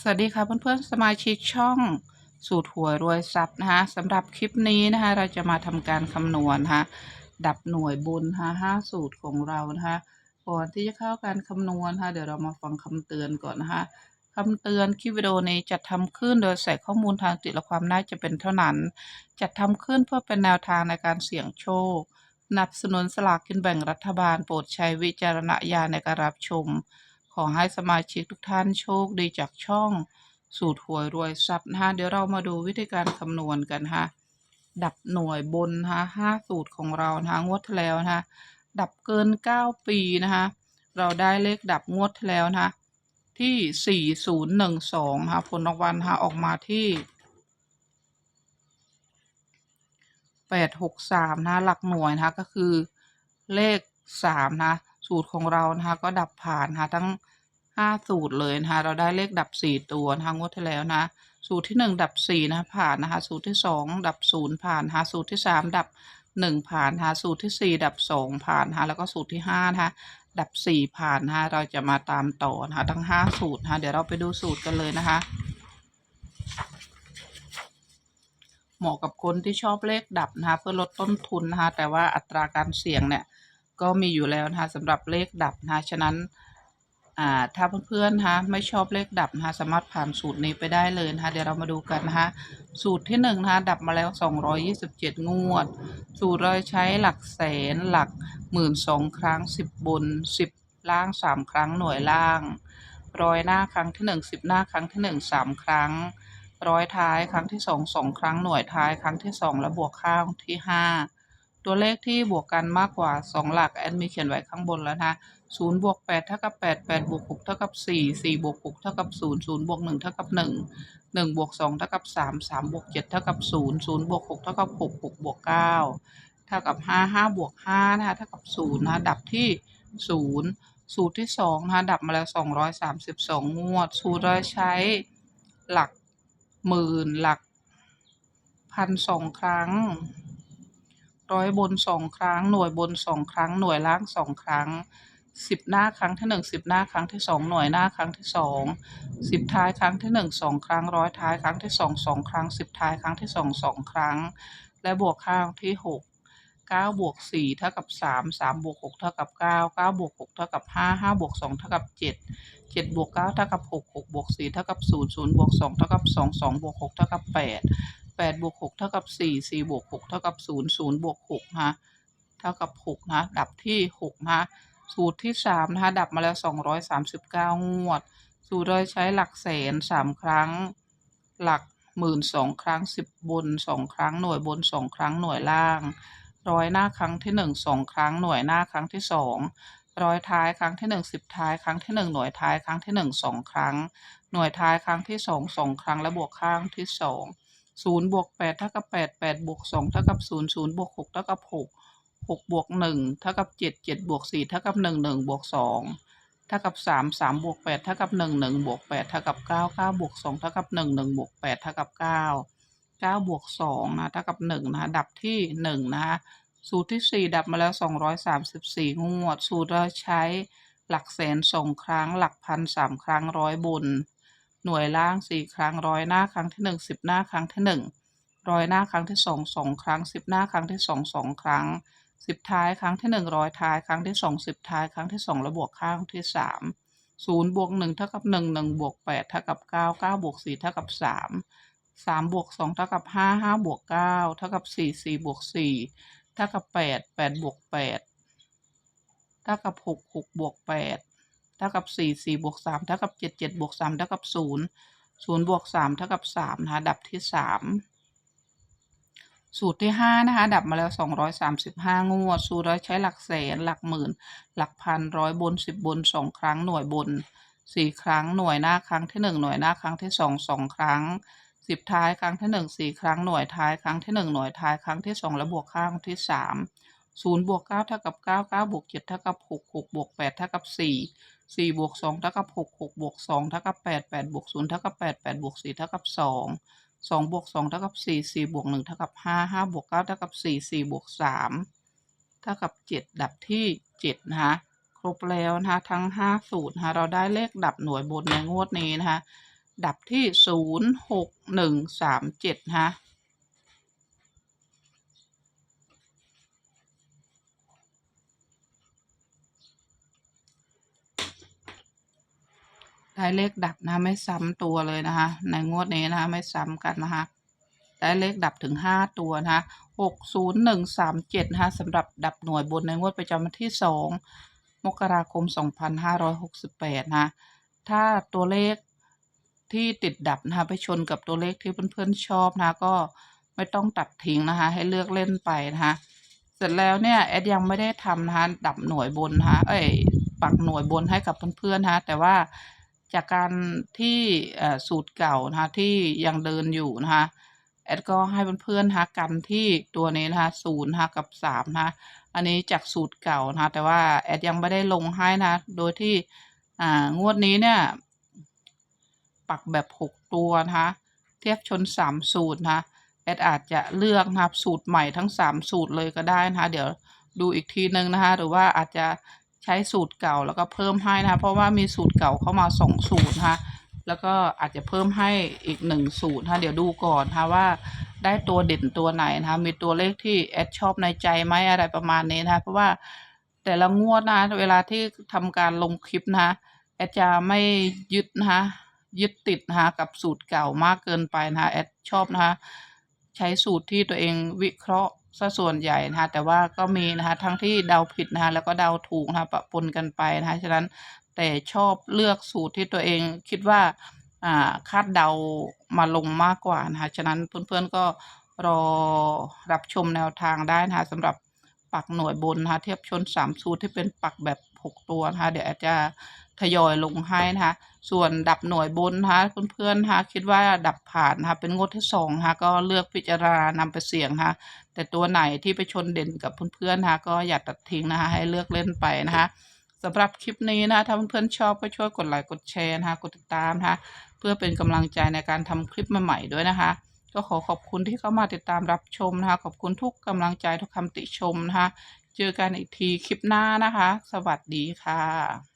สวัสดีค่ะเพื่อนๆสมาชิกช่องสูตรหวรวยทรัพย์นะคะสำหรับคลิปนี้นะคะเราจะมาทำการคำนวณนะคะดับหน่วยบุญนะคะห้าสูตรของเรานะคะก่อนที่จะเข้าการคำนวณนะคะเดี๋ยวเรามาฟังคำเตือนก่อนนะคะคำเตือนคลิปวิดีโอนี้จัดทำขึ้นโดยใส่ข้อมูลทางจิตและความน่าจะเป็นเท่านั้น จัดทำขึ้นเพื่อเป็นแนวทางในการเสี่ยงโชคสนับสนุนสลากกินแบ่งรัฐบาลโปรดใช้วิจารณญาณในการรับชม ขอให้สมาชิกทุกท่านโชคดีจากช่องสูตรหวยรวยทรัพย์นะคะเดี๋ยวเรามาดูวิธีการคำนวณกันนะคะดับหน่วยบนนะคะห้าสูตรของเรานะคะงวดที่แล้วนะคะดับเกินเก้าปีนะคะเราได้เลขดับงวดที่แล้วนะคะที่สี่ศูนย์หนึ่งสองนะคะผลรางวัลนะคะออกมาที่แปดหกสามนะคะหลักหน่วยนะคะก็คือเลขสามนะ สูตรของเรานะคะ ก็ดับผ่านนะคะทั้งห้าสูตรเลยนะคะ เราได้เลขดับสี่ตัวนะคะงวดที่แล้วนะ สูตรที่หนึ่งดับสี่นะคะผ่านนะคะ สูตรที่สองดับศูนย์ผ่านนะคะสูตรที่สามดับหนึ่งผ่านนะคะสูตรที่สี่ดับสองผ่านนะคะแล้วก็สูตรที่ห้านะคะดับสี่ผ่านนะคะเราจะมาตามต่อนะคะทั้งห้าสูตรนะคะเดี๋ยวเราไปดูสูตรกันเลยนะคะเหมาะกับคนที่ชอบเลขดับนะคะเพื่อลดต้นทุนนะคะแต่ว่าอัตราการเสี่ยงเนี่ย ก็มีอยู่แล้วนะคะสำหรับเลขดับนะคะฉะนั้นถ้าเพื่อนๆนะคะไม่ชอบเลขดับนะคะสามารถผ่านสูตรนี้ไปได้เลยนะคะเดี๋ยวเรามาดูกันนะคะสูตรที่หนึ่งนะคะดับมาแล้ว 227 งวด สูตรเราใช้หลักแสนหลักหมื่นสองครั้ง 10 บน 10 ล่าง 3 ครั้งหน่วยล่างร้อยหน้าครั้งที่ 1 10 หน้าครั้งที่ 1 3 ครั้งร้อยท้ายครั้งที่ 2 2 ครั้งหน่วยท้ายครั้งที่ 2 และบวกข้างที่ 5 ตัวเลขที่บวกกันมากกว่า 2 หลักแอดมีเขียนไว้ข้างบนแล้วนะคะศูนย์บวกแปดเท่ากับแปดแปดบวกหกเท่ากับสี่สี่บวกหกเท่ากับศูนย์ศูนย์บวกหนึ่งเท่ากับหนึ่งหนึ่งบวกสองเท่ากับสามสามบวกเจ็ดเท่ากับศูนย์ศูนย์บวกหกเท่ากับหกหกบวกเก้าเท่ากับห้าห้าบวกห้านะคะเท่ากับศูนย์นะดับที่ศูนย์สูตรที่สองนะคะดับมาแล้วสองร้อยสามสิบสองงวด สูตรเราใช้หลักหมื่นหลักพันสองครั้ง ร้อยบนสองครั้ง หน่วยบนสองครั้ง หน่วยล่างสองครั้งสิบหน้าครั้งที่หนึ่งสิบหน้าครั้งที่สองหน่วยหน้าครั้งที่สองสิบท้ายครั้งที่หนึ่งสองครั้งร้อยท้ายครั้งที่สองสองครั้งสิบท้ายครั้งที่สองสองครั้ง และบวกข้างที่หกเก้าบวกสี่เท่ากับสามสามบวกหกเท่ากับเก้าเก้าบวกหกเท่ากับห้าห้าบวกสองเท่ากับเจ็ดเจ็ดบวกเก้าเท่ากับหกหกบวกสี่เท่ากับศูนย์ศูนย์บวกสองเท่ากับสองสองบวกหกเท่ากับแปด แปดบวกหกเท่ากับสี่สี่บวกหกเท่ากับศูนย์ศูนย์บวกหกนะเท่ากับหกนะดับที่หกนะสูตรที่สามนะคะดับมาแล้วสองร้อยสามสิบเก้างวด สูตรโดยใช้หลักแสนสามครั้ง หลักหมื่นสองครั้งสิบบนสองครั้งหน่วยบนสองครั้งหน่วยล่าง ร้อยหน้าครั้งที่หนึ่งสองครั้งหน่วยหน้าครั้งที่สองร้อยท้ายครั้งที่หนึ่งสิบท้ายครั้งที่หนึ่งหน่วยท้ายครั้งที่หนึ่งสองครั้ง หน่วยท้ายครั้งที่สองสองครั้งและบวกข้างที่สอง ศูนย์บวกแปดเท่ากับแปดแปดบวกสองเท่ากับศูนย์ศูนย์บวกหกเท่ากับหกหกบวกหนึ่งเท่ากับเจ็ดเจ็ดบวกสี่เท่ากับหนึ่งหนึ่งบวกสองเท่ากับสามสามบวกแปดเท่ากับหนึ่งหนึ่งบวกแปดเท่ากับเก้าเก้าบวกสองเท่ากับหนึ่งหนึ่งบวกแปดเท่ากับเก้าเก้าบวกสองนะเท่ากับหนึ่งนะดับที่หนึ่งนะคะสูตรที่สี่ดับมาแล้วสองร้อยสามสิบสี่งวด สูตรเราใช้หลักแสนสองครั้ง หลักพันสามครั้งร้อยบน หน่วยล่างสี่ครั้งร้อยหน้าครั้งที่หนึ่งสิบหน้าครั้งที่หนึ่งร้อยหน้าครั้งที่สองสองครั้งสิบหน้าครั้งที่สองสองครั้งสิบท้ายครั้งที่หนึ่งร้อยท้ายครั้งที่สองสิบท้ายครั้งที่สองแล้วบวกข้างที่สามศูนย์บวกหนึ่งเท่ากับหนึ่งหนึ่งบวกแปดเท่ากับเก้าเก้าบวกสี่เท่ากับสามสามบวกสองเท่ากับห้าห้าบวกเก้าเท่ากับสี่สี่บวกสี่เท่ากับแปดแปดบวกแปดเท่ากับหกหกบวกแปด เท่ากับสี่สี่บวกสามเท่ากับเจ็ดเจ็ดบวกสามเท่ากับศูนย์ศูนย์บวกสามเท่ากับสามนะคะดับที่สามสูตรที่ห้านะคะดับมาแล้วสองร้อยสามสิบห้างวด สูตรใช้หลักแสน หลักหมื่น หลักพันร้อยบนสิบบนสองครั้งหน่วยบนสี่ครั้งหน่วยหน้าครั้งที่หนึ่งหน่วยหน้าครั้งที่สองสองครั้งสิบท้ายครั้งที่หนึ่งสี่ครั้งหน่วยท้ายครั้งที่หนึ่งหน่วยท้ายครั้งที่สองและบวกข้างที่สาม ศูนย์บวกเก้าเท่ากับเก้าเก้าบวกเจ็ดเท่ากับหกหกบวกแปดเท่ากับสี่สี่บวกสองเท่ากับหกหกบวกสองเท่ากับแปดแปดบวกศูนย์เท่ากับแปดแปดบวกสี่เท่ากับสองสองบวกสองเท่ากับสี่สี่บวกหนึ่งเท่ากับห้าห้าบวกเก้าเท่ากับสี่สี่บวกสามเท่ากับเจ็ดดับที่เจ็ดนะคะครบแล้วนะคะทั้งห้าสูตรนะคะเราได้เลขดับหน่วยบนในงวดนี้นะคะดับที่ศูนย์หกหนึ่งสามเจ็ดฮะ ได้เลขดับนะไม่ซ้ำตัวเลยนะคะ ในงวดนี้นะคะไม่ซ้ำกันนะคะได้เลขดับถึงห้าตัวนะคะหกศูนย์หนึ่งสามเจ็ดนะคะสำหรับดับหน่วยบนในงวดประจำวันที่สองมกราคมสองพันห้าร้อยหกสิบแปดนะคะถ้าตัวเลขที่ติดดับนะคะไปชนกับตัวเลขที่เพื่อนๆชอบนะคะก็ไม่ต้องตัดทิ้งนะคะ ให้เลือกเล่นไปนะคะเสร็จแล้วเนี่ยแอดยังไม่ได้ทำนะคะดับหน่วยบนนะคะเอ้ยปักหน่วยบนให้กับเพื่อนๆนะคะแต่ว่า จากการที่สูตรเก่านะคะที่ยังเดินอยู่นะคะแอดก็ให้เพื่อนๆนะคะกันที่ตัวนี้นะคะศูนย์นะคะกับสามนะคะอันนี้จากสูตรเก่านะคะแต่ว่าแอดยังไม่ได้ลงให้นะโดยที่อ่างวดนี้เนี่ยปักแบบหกตัวนะคะเทียบชนสามสูตรนะคะแอดอาจจะเลือกนะครับสูตรใหม่ทั้งสามสูตรเลยก็ได้นะคะเดี๋ยวดูอีกทีนึงนะคะหรือว่าอาจจะ ใช้สูตรเก่าแล้วก็เพิ่มให้นะคะเพราะว่ามีสูตรเก่าเข้ามาสองสูตรนะคะแล้วก็อาจจะเพิ่มให้อีกหนึ่งสูตรนะคะเดี๋ยวดูก่อนนะคะว่าได้ตัวเด่นตัวไหนนะคะมีตัวเลขที่แอดชอบในใจไหมอะไรประมาณนี้นะคะเพราะว่าแต่ละงวดนะเวลาที่ทำการลงคลิปนะคะแอดจะไม่ยึดนะคะยึดติดนะคะกับสูตรเก่ามากเกินไปนะคะแอดชอบนะคะใช้สูตรที่ตัวเองวิเคราะห์ ซะส่วนใหญ่นะคะแต่ว่าก็มีนะคะทั้งที่เดาผิดนะคะแล้วก็เดาถูกนะคะปะปนกันไปนะคะฉะนั้นแต่ชอบเลือกสูตรที่ตัวเองคิดว่าคาดเดามาลงมากกว่านะคะฉะนั้นเพื่อนๆก็รอรับชมแนวทางได้นะคะสำหรับปักหน่วยบนนะคะเทียบชนสามสูตรที่เป็นปักแบบหกตัวนะคะเดี๋ยวอาจจะ ทยอยลงให้นะคะ ส่วนดับหน่วยบนนะคะเพื่อนๆนะคะคิดว่าดับผ่านนะคะเป็นงวดที่สองนะคะก็เลือกพิจารณานำไปเสี่ยงนะคะแต่ตัวไหนที่ไปชนเด่นกับเพื่อนๆนะคะก็อย่าตัดทิ้งนะคะให้เลือกเล่นไปนะคะสำหรับคลิปนี้นะคะถ้าเพื่อนๆชอบก็ช่วยกดไลค์กดแชร์นะคะกดติดตามนะคะเพื่อเป็นกำลังใจในการทำคลิปใหม่ๆด้วยนะคะ ก็ขอขอบคุณที่เข้ามาติดตามรับชมนะคะ ขอบคุณทุกกำลังใจทุกคำติชมนะคะ เจอกันอีกทีคลิปหน้านะคะ สวัสดีค่ะ